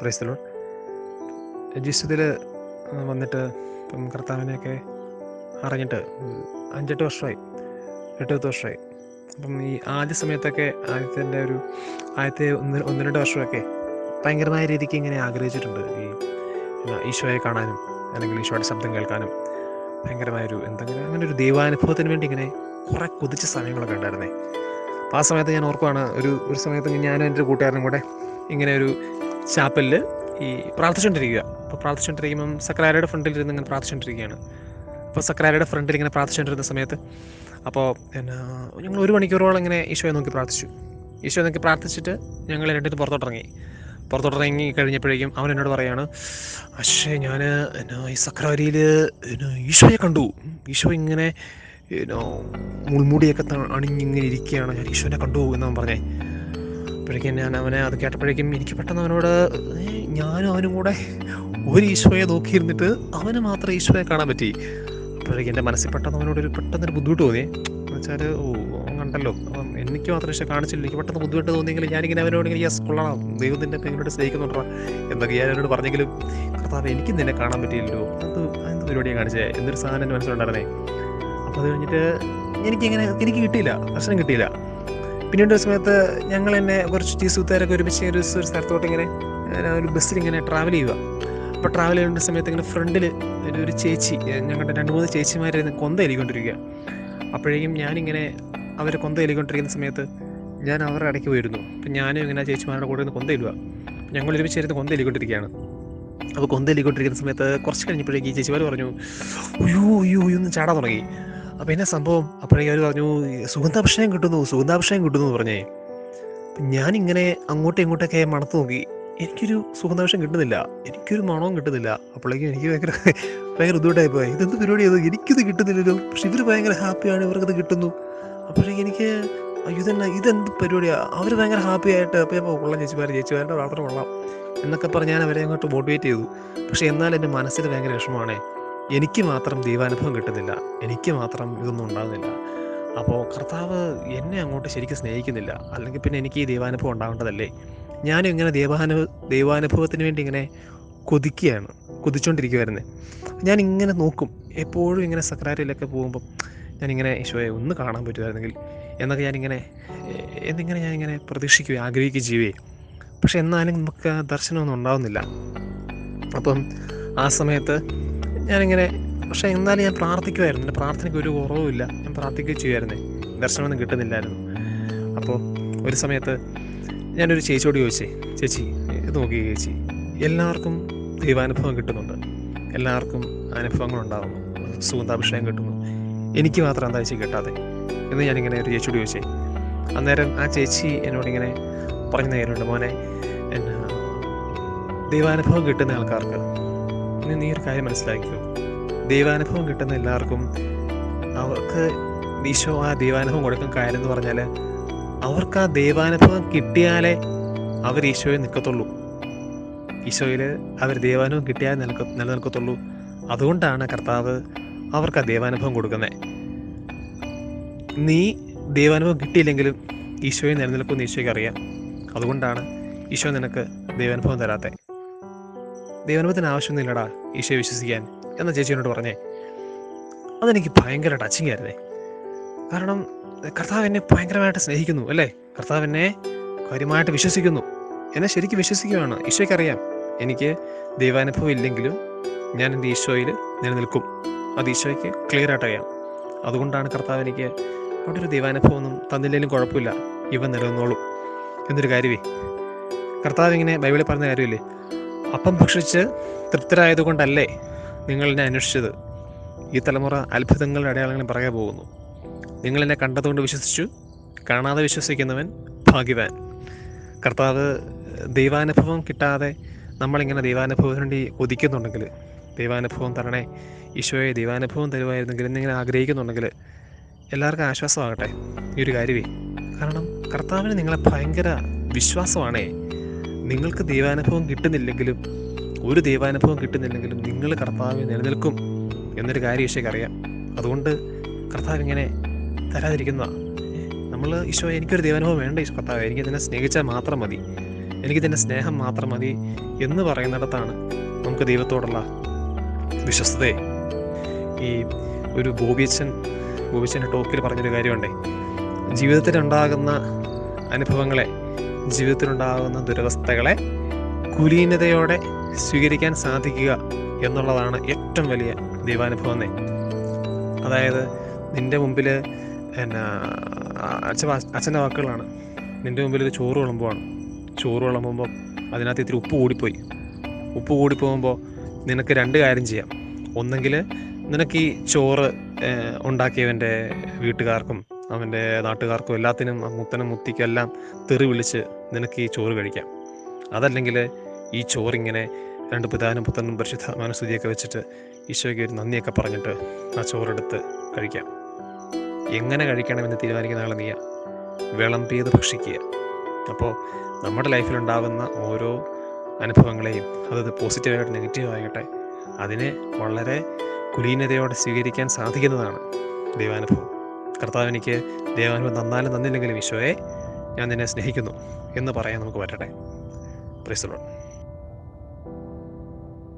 പ്രൈസ്തലോ ജീസ്തുതിൽ വന്നിട്ട് ഇപ്പം കർത്താവിനെയൊക്കെ അറിഞ്ഞിട്ട് അഞ്ചെട്ട് വർഷമായി എട്ട് പത്ത് വർഷമായി. അപ്പം ഈ ആദ്യ സമയത്തൊക്കെ ആദ്യത്തിന്റെ ഒരു ആദ്യത്തെ ഒന്ന് ഒന്ന് രണ്ട് വർഷമൊക്കെ ഭയങ്കരമായ രീതിക്ക് ഇങ്ങനെ ആഗ്രഹിച്ചിട്ടുണ്ട്. ഈ ഈശോയെ കാണാനും അല്ലെങ്കിൽ ഈശോയുടെ ശബ്ദം കേൾക്കാനും ഭയങ്കരമായൊരു എന്തെങ്കിലും അങ്ങനെ ഒരു ദൈവാനുഭവത്തിന് വേണ്ടി ഇങ്ങനെ കുറേ കുതിച്ച സമയങ്ങളൊക്കെ ഉണ്ടായിരുന്നേ. അപ്പോൾ ആ സമയത്ത് ഞാൻ ഓർക്കുവാണ് ഒരു ഒരു സമയത്ത് ഞാനും എന്റെ കൂട്ടുകാരനും കൂടെ ഇങ്ങനെ ഒരു ചാപ്പലിൽ ഈ പ്രാർത്ഥിച്ചുകൊണ്ടിരിക്കുക. അപ്പോൾ പ്രാർത്ഥിച്ചുകൊണ്ടിരിക്കുമ്പം സക്രാരയുടെ ഫ്രണ്ടിൽ ഇരുന്ന് ഇങ്ങനെ പ്രാർത്ഥിച്ചുകൊണ്ടിരിക്കുകയാണ്. അപ്പോൾ സക്രാരയുടെ ഫ്രണ്ടിൽ ഇങ്ങനെ പ്രാർത്ഥിച്ചുകൊണ്ടിരുന്ന സമയത്ത് അപ്പോൾ പിന്നെ ഞങ്ങൾ ഒരു മണിക്കൂറോളം ഇങ്ങനെ ഈശോയെ നോക്കി പ്രാർത്ഥിച്ചു. ഈശോയെ നോക്കി പ്രാർത്ഥിച്ചിട്ട് ഞങ്ങൾ രണ്ടിനും പുറത്തോട്ടിറങ്ങി. പുറത്തോട്ടിറങ്ങി കഴിഞ്ഞപ്പോഴേക്കും അവൻ എന്നോട് പറയാണ് പക്ഷേ ഞാൻ എന്നാ ഈ സക്രാരിയിൽ ഈശോയെ കണ്ടു. ഈശോ ഇങ്ങനെ മുൾമുടിയൊക്കെ അണിഞ്ഞിങ്ങനെ ഇരിക്കുകയാണ്. ഞാൻ ഈശോനെ കണ്ടു എന്നവൻ പറഞ്ഞേ. അപ്പോഴേക്കും ഞാൻ അവനെ അത് കേട്ടപ്പോഴേക്കും എനിക്ക് പെട്ടെന്ന് അവനോട് ഞാനും അവനും കൂടെ ഒരു ഈശോയെ നോക്കിയിരുന്നിട്ട് അവന് മാത്രം ഈശോയെ കാണാൻ പറ്റി. അപ്പോഴേക്കും എന്റെ മനസ്സിൽ പെട്ടെന്ന് അവനോട് ഒരു പെട്ടെന്നൊരു ബുദ്ധിമുട്ട് തോന്നി. വെച്ചാൽ ഓ കണ്ടല്ലോ. അപ്പം എനിക്ക് മാത്രം ഈശോ കാണിച്ചില്ല. എനിക്ക് പെട്ടെന്ന് ബുദ്ധിമുട്ട് തോന്നിയെങ്കിൽ ഞാനിങ്ങനെ അവനോട് ഇങ്ങനെ യെസ് കൊള്ളണം ദൈവത്തിന്റെ പെങ്ങളോട് സ്നേഹിക്കുന്നുണ്ടോ? എന്നൊക്കെ ഞാൻ അവനോട് പറഞ്ഞെങ്കിലും കർത്താവ് എനിക്ക് നിന്നെ കാണാൻ പറ്റിയില്ലല്ലോ. അത് എന്ത് പരിപാടിയാണ് കാണിച്ചത് എന്നൊരു സാധനം എന്റെ മനസ്സിലുണ്ടായിരുന്നേ. അപ്പോൾ അത് കഴിഞ്ഞിട്ട് എനിക്കിങ്ങനെ എനിക്ക് കിട്ടിയില്ല. പ്രശ്നം കിട്ടിയില്ല. പിന്നീട് ഒരു സമയത്ത് ഞങ്ങൾ എന്നെ കുറച്ച് ടീസൂത്തുകാരൊക്കെ ഒരുമിച്ച് ഒരു ഒരു സ്ഥലത്തോട്ട് ഇങ്ങനെ ഒരു ബസ്സിൽ ഇങ്ങനെ ട്രാവൽ ചെയ്യുക. അപ്പോൾ ട്രാവൽ ചെയ്യുന്ന സമയത്ത് ഇങ്ങനെ ഫ്രണ്ടിൽ ഒരു ഒരു ചേച്ചി ഞങ്ങളുടെ രണ്ട് മൂന്ന് ചേച്ചിമാരെ കൊന്ത എലിക്കൊണ്ടിരിക്കുക അപ്പോഴേക്കും ഞാനിങ്ങനെ അവരെ കൊന്ത എലിക്കൊണ്ടിരിക്കുന്ന സമയത്ത് ഞാൻ അവരുടെ ഇടയ്ക്ക് പോയിരുന്നു. അപ്പം ഞാനും ഇങ്ങനെ ചേച്ചിമാരുടെ കൂടെ ഒന്ന് കൊന്ത എലുക ഞങ്ങൾ ഒരുമിച്ച് ഇരുന്ന് കൊന്ത എലിക്കൊണ്ടിരിക്കുകയാണ് അപ്പോൾ കൊന്ത എലിക്കൊണ്ടിരിക്കുന്ന സമയത്ത് കുറച്ച് കഴിഞ്ഞപ്പോഴേക്ക് ഈ ചേച്ചിമാർ പറഞ്ഞു അയ്യോ അയ്യോ അയ്യോ എന്ന് ചാടാൻ തുടങ്ങി. അപ്പോൾ എന്നാ സംഭവം അപ്പോഴേക്കും അവർ പറഞ്ഞു സുഗന്ധാഭിഷേകം കിട്ടുന്നു സുഗന്ധാഭിഷേകം കിട്ടുന്നു എന്ന് പറഞ്ഞേ. അപ്പം ഞാനിങ്ങനെ അങ്ങോട്ടും ഇങ്ങോട്ടൊക്കെ മണത്ത് നോക്കി. എനിക്കൊരു സുഗന്ധാഭിഷേകം കിട്ടുന്നില്ല. എനിക്കൊരു മണവും കിട്ടുന്നില്ല. അപ്പോഴേക്കും എനിക്ക് ഭയങ്കര ഭയങ്കര ബുദ്ധിമുട്ടായി പോയി. ഇതെന്ത് പരിപാടിയത് എനിക്കിത് കിട്ടുന്നില്ലല്ലോ. പക്ഷെ ഇവർ ഭയങ്കര ഹാപ്പിയാണ്. ഇവർക്കത് കിട്ടുന്നു. അപ്പോഴേക്കും എനിക്ക് അയ്യോ തന്നെ ഇതെന്ത് പരിപാടിയാണ് അവർ ഭയങ്കര ഹാപ്പി ആയിട്ട് അപ്പോൾ ഇപ്പോൾ കൊള്ളാം ചേച്ചിമാർ ചേച്ചിമാരുടെ വളരെ കൊള്ളാം എന്നൊക്കെ പറഞ്ഞ് ഞാൻ അവരെ അങ്ങോട്ട് മോട്ടിവേറ്റ് ചെയ്തു. പക്ഷേ എന്നാൽ എന്റെ മനസ്സിൽ ഭയങ്കര വിഷമമാണേ. എനിക്ക് മാത്രം ദൈവാനുഭവം കിട്ടുന്നില്ല. എനിക്ക് മാത്രം ഇതൊന്നും ഉണ്ടാകുന്നില്ല. അപ്പോൾ കർത്താവ് എന്നെ അങ്ങോട്ട് ശരിക്കും സ്നേഹിക്കുന്നില്ല. അല്ലെങ്കിൽ പിന്നെ എനിക്ക് ഈ ദൈവാനുഭവം ഉണ്ടാകേണ്ടതല്ലേ? ഞാനും ഇങ്ങനെ ദൈവാനുഭവ ദൈവാനുഭവത്തിന് വേണ്ടി ഇങ്ങനെ കൊതിക്കുകയാണ്. കൊതിച്ചുകൊണ്ടിരിക്കുമായിരുന്നേ ഞാൻ ഇങ്ങനെ നോക്കും. എപ്പോഴും ഇങ്ങനെ സക്രാരിയിലൊക്കെ പോകുമ്പം ഞാനിങ്ങനെ ഈശോയെ ഒന്ന് കാണാൻ പറ്റുമായിരുന്നെങ്കിൽ എന്നൊക്കെ ഞാനിങ്ങനെ എന്നിങ്ങനെ ഞാനിങ്ങനെ പ്രതീക്ഷിക്കുകയും ആഗ്രഹിക്കുകയും ജീവേ പക്ഷെ എന്നാലും നമുക്ക് ദർശനമൊന്നും ഉണ്ടാവുന്നില്ല. അപ്പം ആ സമയത്ത് ഞാനിങ്ങനെ പക്ഷേ എന്നാലും ഞാൻ പ്രാർത്ഥിക്കുമായിരുന്നു എന്റെ പ്രാർത്ഥനയ്ക്ക് ഒരു കുറവുമില്ല ഞാൻ പ്രാർത്ഥിക്കുകയും ചെയ്യുമായിരുന്നേ ദർശനമൊന്നും കിട്ടുന്നില്ലായിരുന്നു. അപ്പോൾ ഒരു സമയത്ത് ഞാനൊരു ചേച്ചിയോട് ചോദിച്ചേ ചേച്ചി ഇത് നോക്കി ചേച്ചി. എല്ലാവർക്കും ദൈവാനുഭവം കിട്ടുന്നുണ്ട്. എല്ലാവർക്കും അനുഭവങ്ങൾ ഉണ്ടാകുന്നു സുഗന്ധാഭിഷേകം കിട്ടുന്നു. എനിക്ക് മാത്രം എന്താ ചേച്ചി കിട്ടാതെ എന്ന് ഞാനിങ്ങനെ ഒരു ചേച്ചിയോട് ചോദിച്ചേ. അന്നേരം ആ ചേച്ചി എന്നോടിങ്ങനെ പറഞ്ഞു നേരുണ്ട് മോനെ എന്നാ ദൈവാനുഭവം കിട്ടുന്ന ആൾക്കാർക്ക് ഇനി നീ ഒരു കാര്യം മനസ്സിലാക്കിയോ ദൈവാനുഭവം കിട്ടുന്ന എല്ലാവർക്കും അവർക്ക് ഈശോ ആ ദൈവാനുഭവം കൊടുക്കാൻ കാര്യം എന്ന് പറഞ്ഞാൽ അവർക്ക് ആ ദൈവാനുഭവം കിട്ടിയാലേ അവർ ഈശോയിൽ നിൽക്കത്തുള്ളൂ. ഈശോയിൽ അവർ ദൈവാനുഭവം കിട്ടിയാൽ നിലക്ക നിലനിൽക്കത്തുള്ളൂ. അതുകൊണ്ടാണ് കർത്താവ് അവർക്ക് ആ ദൈവാനുഭവം കൊടുക്കുന്നത്. നീ ദൈവാനുഭവം കിട്ടിയില്ലെങ്കിലും ഈശോയെ നിലനിൽക്കുമെന്ന് ഈശോയ്ക്ക് അറിയാം. അതുകൊണ്ടാണ് ഈശോ നിനക്ക് ദൈവാനുഭവം തരാത്തത്. ദൈവാനുഭവത്തിന് ആവശ്യമൊന്നുമില്ലടാ ഈശോയെ വിശ്വസിക്കാൻ എന്ന ചേച്ചിയോട് പറഞ്ഞേ. അതെനിക്ക് ഭയങ്കര ടച്ചിങ് ആയിരുന്നേ കാരണം കർത്താവ് എന്നെ ഭയങ്കരമായിട്ട് സ്നേഹിക്കുന്നു അല്ലേ? കർത്താവ് എന്നെ കാര്യമായിട്ട് വിശ്വസിക്കുന്നു. എന്നെ ശരിക്കും വിശ്വസിക്കുകയാണ്. ഈശോയ്ക്കറിയാം എനിക്ക് ദൈവാനുഭവം ഇല്ലെങ്കിലും ഞാൻ എന്റെ ഈശോയിൽ നിലനിൽക്കും. അത് ഈശോയ്ക്ക് ക്ലിയർ ആയിട്ട് അറിയാം. അതുകൊണ്ടാണ് കർത്താവ് എനിക്ക് അവിടെ ഒരു ദൈവാനുഭവം ഒന്നും തന്നില്ലെങ്കിലും കുഴപ്പമില്ല. ഇവൻ നിലനിന്നോളും. എന്നൊരു കാര്യമേ. കർത്താവ് ഇങ്ങനെ ബൈബിളിൽ പറഞ്ഞ കാര്യമില്ലേ? അപ്പം ഭക്ഷിച്ച് തൃപ്തരായതുകൊണ്ടല്ലേ നിങ്ങൾ എന്നെ അന്വേഷിച്ചത്? ഈ തലമുറ അത്ഭുതങ്ങളുടെ അടയാളങ്ങൾ പറയാൻ പോകുന്നു. നിങ്ങൾ എന്നെ കണ്ടതുകൊണ്ട് വിശ്വസിച്ചു. കാണാതെ വിശ്വസിക്കുന്നവൻ ഭാഗ്യവാൻ. കർത്താവ് ദൈവാനുഭവം കിട്ടാതെ നമ്മളിങ്ങനെ ദൈവാനുഭവത്തിന് വേണ്ടി ഒതിക്കുന്നുണ്ടെങ്കിൽ ദൈവാനുഭവം തരണേ ഈശോയെ ദൈവാനുഭവം തരുമായിരുന്നെങ്കിൽ എന്നിങ്ങനെ ആഗ്രഹിക്കുന്നുണ്ടെങ്കിൽ എല്ലാവർക്കും ആശ്വാസമാകട്ടെ. ഈ ഒരു കാര്യമേ. കാരണം കർത്താവിന് നിങ്ങളെ ഭയങ്കര വിശ്വാസമാണേ. നിങ്ങൾക്ക് ദൈവാനുഭവം കിട്ടുന്നില്ലെങ്കിലും ഒരു ദൈവാനുഭവം കിട്ടുന്നില്ലെങ്കിലും നിങ്ങൾ കർത്താവ് നിലനിൽക്കും എന്നൊരു കാര്യം ഈശോയ്ക്ക് അറിയാം. അതുകൊണ്ട് കർത്താവ് ഇങ്ങനെ തരാതിരിക്കുന്നതാണ് നമ്മൾ ഈശോ എനിക്കൊരു ദൈവാനുഭവം വേണ്ട ഈശോ കർത്താവ് എനിക്ക് ഇതിനെ സ്നേഹിച്ചാൽ മാത്രം മതി. എനിക്ക് എനിക്കിതിന്റെ സ്നേഹം മാത്രം മതി എന്ന് പറയുന്നിടത്താണ് നമുക്ക് ദൈവത്തോടുള്ള വിശ്വസ്തതയെ. ഈ ഒരു ബോബിയച്ചൻ ഗോപിച്ചന്റെ ടോക്കിൽ പറഞ്ഞൊരു കാര്യമുണ്ടേ. ജീവിതത്തിലുണ്ടാകുന്ന അനുഭവങ്ങളെ ജീവിതത്തിലുണ്ടാകുന്ന ദുരവസ്ഥകളെ കുലീനതയോടെ സ്വീകരിക്കാൻ സാധിക്കുക എന്നുള്ളതാണ് ഏറ്റവും വലിയ ദൈവാനുഭവം അതായത് നിന്റെ മുമ്പിൽ എന്നാ അച്ഛ അച്ഛന്റെ വാക്കുകളാണ്. നിന്റെ മുമ്പിൽ ഒരു ചോറ് വിളമ്പുവാണ്. ചോറ് വിളമ്പുമ്പോൾ അതിനകത്ത് ഇത്തിരി ഉപ്പ് കൂടിപ്പോയി. ഉപ്പ് കൂടിപ്പോകുമ്പോൾ നിനക്ക് രണ്ട് കാര്യം ചെയ്യാം. ഒന്നെങ്കിൽ നിനക്ക് ഈ ചോറ് ഉണ്ടാക്കിയവന്റെ വീട്ടുകാർക്കും അവന്റെ നാട്ടുകാർക്കും എല്ലാത്തിനും മുത്തനും മുത്തിക്കെല്ലാം തെറി വിളിച്ച് നിനക്ക് ഈ ചോറ് കഴിക്കാം. അതല്ലെങ്കിൽ ഈ ചോറിങ്ങനെ രണ്ട് പിതാനും പുത്തനും പരിശുദ്ധ മനസ്തുതിയൊക്കെ വെച്ചിട്ട് ഈശോയ്ക്ക് ഒരു നന്ദിയൊക്കെ പറഞ്ഞിട്ട് ആ ചോറെടുത്ത് കഴിക്കാം. എങ്ങനെ കഴിക്കണമെന്ന് തീരുമാനിക്കുന്ന ആളെ നീയാ. വിളമ്പിയത് ഭക്ഷിക്കുക. അപ്പോൾ നമ്മുടെ ലൈഫിലുണ്ടാകുന്ന ഓരോ അനുഭവങ്ങളെയും അതത് പോസിറ്റീവായിട്ട് നെഗറ്റീവാകട്ടെ അതിനെ വളരെ കുലീനതയോടെ സ്വീകരിക്കാൻ സാധിക്കുന്നതാണ് ദൈവാനുഭവം. കർത്താവ് എനിക്ക് ദൈവാനുഭവം തന്നാലും തന്നില്ലെങ്കിലും ഈശോയെ ഞാൻ നിന്നെ സ്നേഹിക്കുന്നു എന്ന് പറയാൻ നമുക്ക് പറ്റട്ടെ. Price load